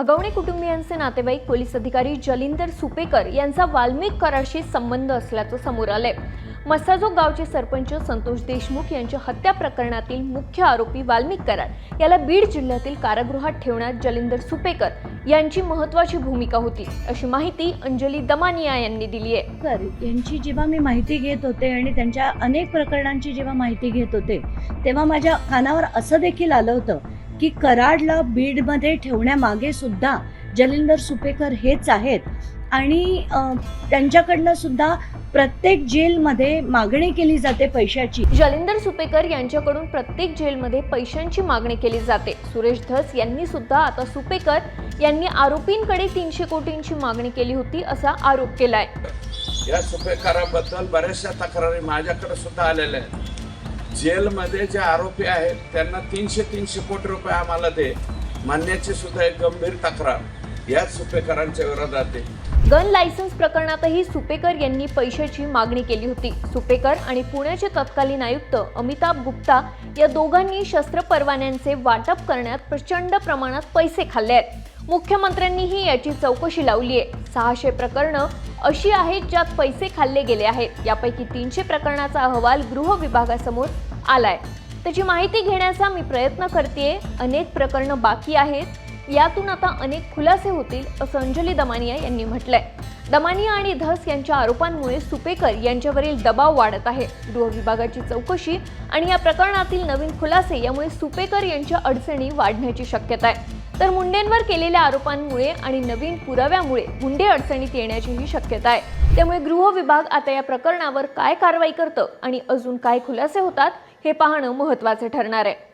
हगवणे कुटुंबियांचे नातेवाईक पोलीस अधिकारी जलिंदर सुपेकर यांचा वाल्मिक करारशी संबंध असल्याचं समोर आलंय. मसाजोग गावचे सरपंच संतोष देशमुख यांच्या हत्या प्रकरणातील मुख्य आरोपी वाल्मिक करार. याला बीड जिल्ह्यातील कारागृहात ठेवण्यात जलिंदर सुपेकर यांची महत्वाची भूमिका होती अशी माहिती अंजली दमानिया यांनी दिली आहे. यांची जेव्हा मी माहिती घेत होते आणि त्यांच्या अनेक प्रकरणांची जेव्हा माहिती घेत होते तेव्हा माझ्या कानावर असं देखील आलं होतं की कराडला बीडमध्ये ठेवण्यामागे सुद्धा जलिंदर सुपेकर हेच आहेत. आणि त्यांच्याकडनं सुद्धा प्रत्येक जेलमध्ये मागणी केली जाते पैशाची. जलिंदर सुपेकर यांच्याकडून प्रत्येक जेलमध्ये पैशांची मागणी केली जाते. सुरेश धस यांनी सुद्धा आता सुपेकर यांनी आरोपींकडे तीनशे कोटींची मागणी केली होती असा आरोप केलाय. या सुपेकाराबद्दल बऱ्याचशा तक्रारी माझ्याकडे सुद्धा आलेल्या आहेत. जेलमध्ये जे आरोपी आहेत त्यांना तीनशे तीनशे कोटी रुपये आम्हाला दे. मानण्याची सुद्धा एक गंभीर तक्रार. याच सुपेकरांच्या विरोधात गन लायसन्स प्रकरणातही सुपेकर यांनी पैशाची मागणी केली होती. सुपेकर आणि पुण्याचे तत्कालीन आयुक्त अमिताभ गुप्ता या दोघांनी शस्त्र परवान्यांचे वाटप करण्यात प्रचंड प्रमाणात पैसे खाल्ले आहेत. मुख्यमंत्र्यांनीही याची चौकशी लावली आहे सहाशे प्रकरणं अशी आहेत ज्यात पैसे खाल्ले गेले आहेत. यापैकी तीनशे प्रकरणाचा अहवाल गृह विभागासमोर आलाय. त्याची माहिती घेण्याचा मी प्रयत्न करते अनेक प्रकरणं बाकी आहेत. यातून आता अनेक खुलासे होतील असं अंजली दमानिया यांनी म्हटलंय. दमानिया आणि धस यांच्या आरोपांमुळे सुपेकर यांच्यावरील दबाव वाढत आहे. गृह विभागाची चौकशी आणि या प्रकरणातील नवीन खुलासे यामुळे सुपेकर यांच्या अडचणी वाढण्याची शक्यता आहे. तर मुंडेंवर केलेल्या आरोपांमुळे आणि नवीन पुराव्यामुळे मुंडे अडचणीत येण्याचीही शक्यता आहे. त्यामुळे गृह विभाग आता या प्रकरणावर काय कारवाई करतं आणि अजून काय खुलासे होतात हे पाहणं महत्त्वाचे ठरणार आहे.